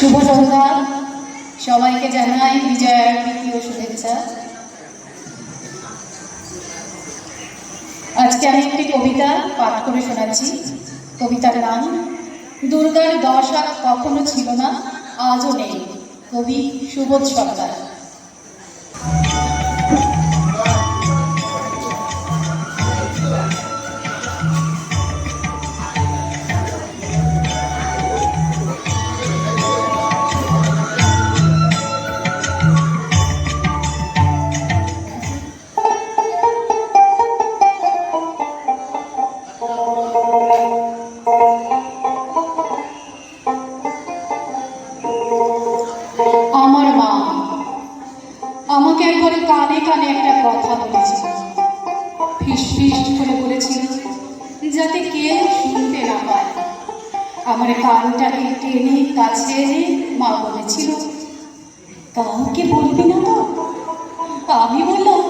শুভ সন্ধ্যা সবাইকে জানাই বিজয়ের প্রিয় শুভেচ্ছা। আজকে আমি একটি কবিতা পাঠ করে শোনাচ্ছি। কবিতার নাম, দুর্গার দশ কখনো ছিল না, আজও নেই। কবি সুবোধ সরকার। কানে একটা কথা বলেছিল ফিস ফিস করে বলেছিল যাতে কেউ শুনতে না পায়। আমার কানটাকে টেনে কাছে এনে মা বলেছিল, কাউকে বলবি না তো? আমি বললাম,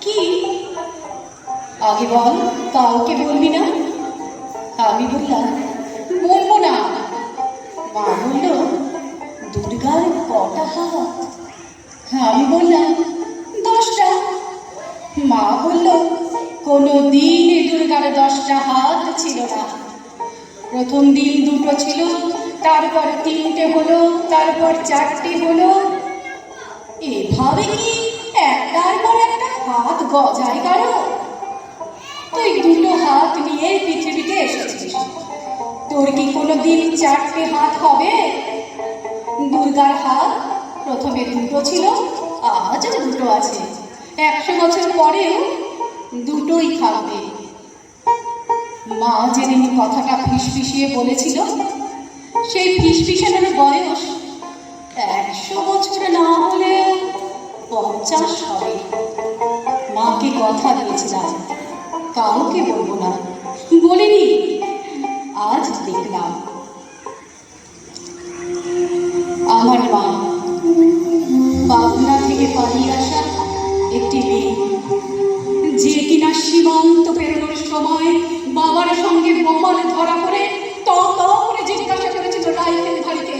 কি? আগে বল, কাউকে বলবি না? আমি বললাম, বলব না। মা বলল, দুর্গার কটা হাত? আমি বললাম কোনো দিন দুর্গার দশটা হাত ছিল না। প্রথম দিন দুটো ছিল, তারপর তিনটে হলো, তারপর চারটে হলো। এভাবে কি একটার পর একটা হাত গজায় কারও তুই দুটো হাত নিয়ে পৃথিবীতে এসেছিস। তোর কি কোনো দিন চারটে হাত হবে? দুর্গার হাত প্রথমে দুটো ছিল আজও দুটো আছে। একশো বছর পরেও দুটোই থাকবে। মা যেদিন কথাটা ফিসফিসিয়ে বলেছিল, সেই ফিসফিসানোর বয়স একশো বছর না হলে পঞ্চাশ হবে। মাকে কথা দিয়েছিলাম, কাউকে বলব না। বলিনি, আজ দেখলাম। আমার মা পাবনা থেকে পালিয়ে আসা একটি মেয়ে সময় বাবার সঙ্গে বোমাল ধরা পড়ে ত ত করে জিজ্ঞাসা করেছিল রাইফেল ভাইকে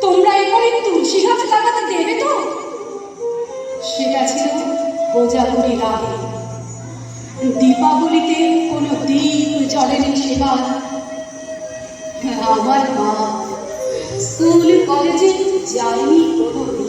তোমরা এখানে তুলসী গাছ লাগাতে দেবে তো? সেটা ছিল প্রজাপতির আগে। দীপাবলিতে কোনো দ্বীপ জ্বলেনি সেবার। আমার মা স্কুল কলেজে যায়নি কোনো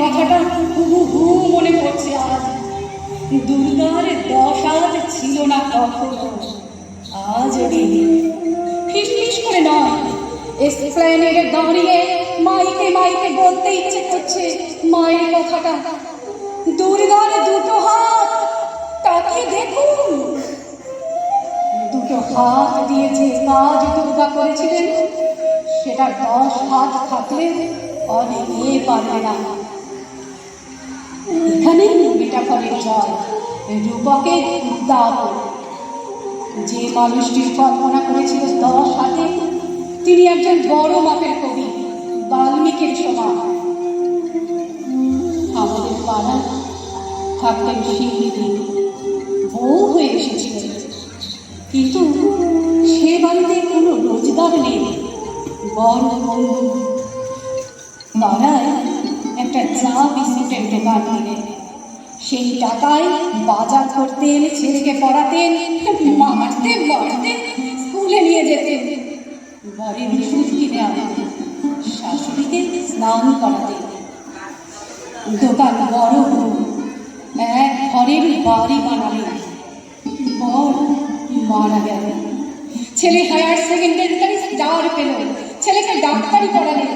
কথাটা হুবু হু মনে পড়ছে আজ। দুর্গার দশ আজ ছিল না কখনো। আজ ফিস করে নয়। এসপ্ল্যানেডে দাঁড়িয়ে মাইকে মাইকে বলতে ইচ্ছে করছে মায়ের কথাটা। দুর্গার দুটো হাত তাকে দেখুন। দুটো হাত দিয়ে যে কাজ দুর্গা করেছিলেন, সেটা দশ হাত থাকলে অনেকে পারবে না। এখানে মেটাফরের জয়, রূপকে দাও যে মানুষটির কল্পনা করেছিল দশ হাতে, তিনি একজন বড় মাপের কবি, বাল্মীকির সমান। আমাদের পাড়া থাকতেন শিল্পী বউ হয়ে এসেছিলেন। কিন্তু সে বাড়িতে কোনো রোজগার নেই। বড় বন্ধু। পাড়ায় একটা চা বিস্কুটের দোকান দিলেন সেই টাকায় বাজার করতেন ছেলেকে পড়াতেন মারতে মারতে স্কুলে নিয়ে যেতেন ঘরের ওষুধ কিনে আনতেন শাশুড়িকে স্নান করাতেন দোকান বড় এক ঘরের বাড়ি বানালেন বর মারা গেল। ছেলে হায়ার সেকেন্ডারি স্টার পেল, ছেলেকে ডাক্তারি করালেন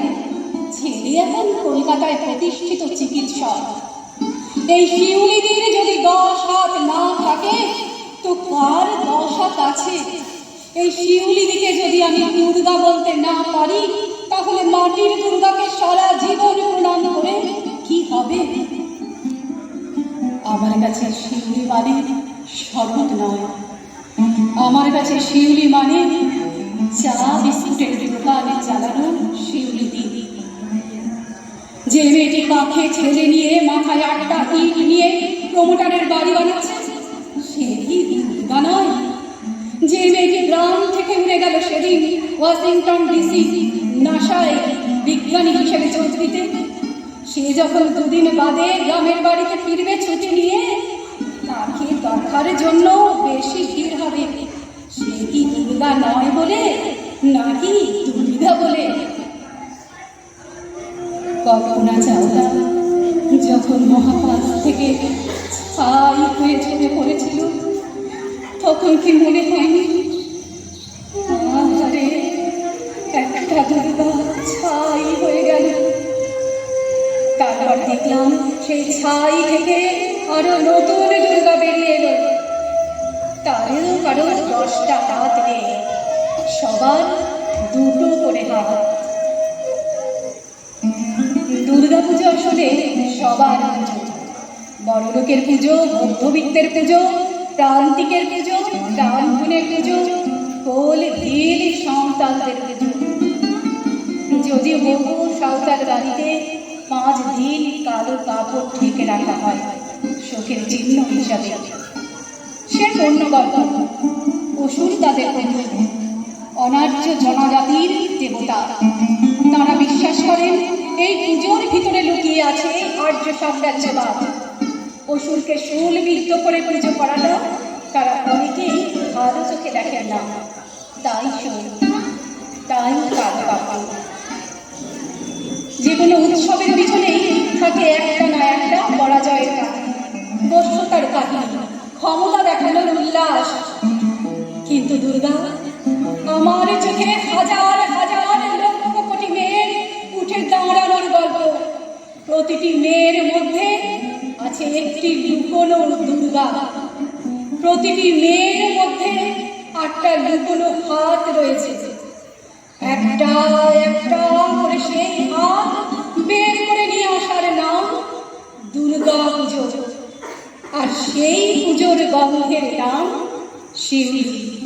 ছেলে এখন কলকাতায় প্রতিষ্ঠিত চিকিৎসক। এই শিউলিদির যদি দশ হাত না থাকে, তো কার দশ হাত আছে? এই শিউলিদিকে যদি আমি দুর্গা বলতে না পারি, তাহলে মাটির দুর্গাকে সারা জীবন প্রণাম করে কি হবে? আমার কাছে শিউলি মানে শরৎ নয়। আমার কাছে শিউলি মানে চা বিস্কুটের দোকানে চালানো শিউলি। যে মেয়েটি কাঁখে ছেলে নিয়ে মাথায় আটটা ইট নিয়ে প্রমোটারের বাড়ি বানাচ্ছে, সে কি নয়? যে মেয়েটি গ্রাম থেকে উড়ে গেল সেদিন ওয়াশিংটন ডিসি, নাসায় বিজ্ঞানী হিসেবে দিতে। সে যখন দুদিন বাদে গ্রামের বাড়িতে ফিরবে ছুটি নিয়ে, তাকে দেখার জন্য বেশি ভিড় হবে। সে কি দুর্গা নয় বলে, নাকি দুর্গা বলে? কল্পনা চাওলা যখন মহাকাশ থেকে ছাই হয়ে ঝরে পড়েছিল, তখন কি মনে হয়নি? আরে একটা দুর্গা ছাই হয়ে গেল। তারপর দেখলাম সেই ছাই থেকে আরও নতুন দুর্গা বেরিয়ে এলো। তারেও কারও দশটা হাত নেই। সবার দুটো করে হাত। দুর্গা পুজো আসলে সবার পুজো বড় লোকের পুজো, মধ্যবিত্তের পুজো, প্রান্তিকের পুজো, ব্রাহ্মণের পুজো, কোল ভিল সাঁওতালদের পুজো। যদিও বহু সাঁওতাল বাড়িতে পাঁচ দিন কালো কাপড় ঢেকে রাখা হয়, শোকের চিহ্ন হিসাবে। সে অন্য গল্প অসুর তাদের বন্ধু, অনার্য জনজাতির দেবতা। তারা বিশ্বাস করেন, এই লুকিয়ে আছে আর্য সাম্রাজ্যবাদ অসুরকে শুল বিদ্ধ করে পুজো করাটা তারা অনেকেই ভালো চোখে দেখেন না। তাই শুল তাই কালো কাপড় যে কোনো উৎসবের পিছনেই থাকে একটা না একটা পরাজয়ের কাহিনী। বস্যতার কাহিনী, ক্ষমতা দেখানোর উল্লাস। কিন্তু দুর্গা, আমার চোখে হাজার প্রতিটি মেয়ের মধ্যে আছে একটি লুকোনো দুর্গা। প্রতিটি মেয়ের মধ্যে আটটা লুকোনো হাত রয়েছে। একটা একটা করে সেই হাত বের করে নিয়ে আসার নাম দুর্গা পুজো। আর সেই পুজোর গন্ধের নাম শিউলি।